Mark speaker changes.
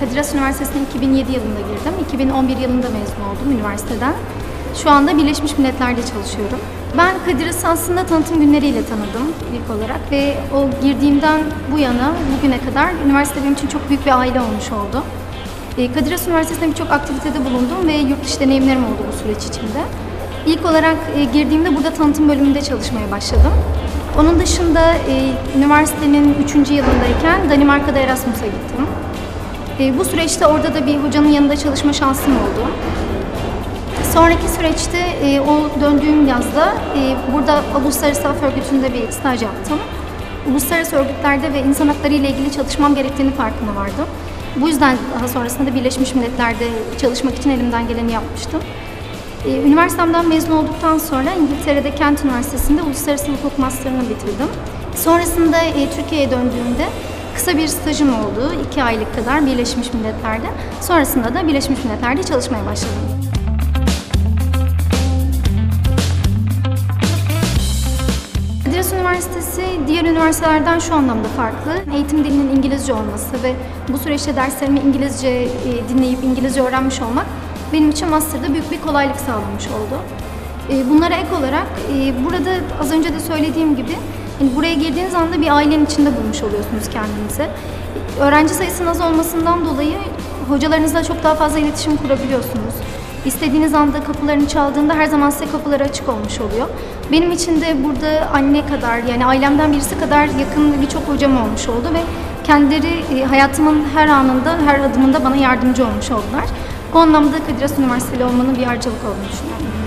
Speaker 1: Kadir Has Üniversitesi'ne 2007 yılında girdim. 2011 yılında mezun oldum üniversiteden. Şu anda Birleşmiş Milletler'de çalışıyorum. Ben Kadir Has'ı aslında tanıtım günleriyle tanıdım ilk olarak ve o girdiğimden bu yana bugüne kadar üniversite benim için çok büyük bir aile olmuş oldu. E, Kadir Has Üniversitesi'nde birçok aktivitede bulundum ve yurt dışı deneyimlerim oldu bu süreç içinde. İlk olarak e, girdiğimde burada tanıtım bölümünde çalışmaya başladım. Onun dışında e, üniversitenin 3. yılındayken Danimarka'da Erasmus'a gittim. E, bu süreçte orada da bir hocanın yanında çalışma şansım oldu. Sonraki süreçte e, o döndüğüm yazda e, burada Uluslararası Af Örgütü'nde bir staj yaptım. Uluslararası örgütlerde ve insan hakları ile ilgili çalışmam gerektiğini farkına vardım. Bu yüzden daha sonrasında da Birleşmiş Milletler'de çalışmak için elimden geleni yapmıştım. E, üniversitemden mezun olduktan sonra İngiltere'de Kent Üniversitesi'nde Uluslararası Hukuk Master'ını bitirdim. Sonrasında e, Türkiye'ye döndüğümde kısa bir stajım oldu, iki aylık kadar Birleşmiş Milletler'de. Sonrasında da Birleşmiş Milletler'de çalışmaya başladım. Has Üniversitesi diğer üniversitelerden şu anlamda farklı. Eğitim dilinin İngilizce olması ve bu süreçte derslerimi İngilizce e, dinleyip İngilizce öğrenmiş olmak benim için master'da büyük bir kolaylık sağlamış oldu. E, Bunlara ek olarak e, burada az önce de söylediğim gibi buraya girdiğiniz anda bir ailenin içinde bulmuş oluyorsunuz kendinizi. Öğrenci sayısının az olmasından dolayı hocalarınızla çok daha fazla iletişim kurabiliyorsunuz. İstediğiniz anda kapılarını çaldığında her zaman size kapıları açık olmuş oluyor. Benim için de burada anne kadar yani ailemden birisi kadar yakın birçok hocam olmuş oldu ve kendileri e, hayatımın her anında, her adımında bana yardımcı olmuş oldular. Bu anlamda Kadir Has Üniversiteli olmanın bir harcalık olduğunu düşünüyorum.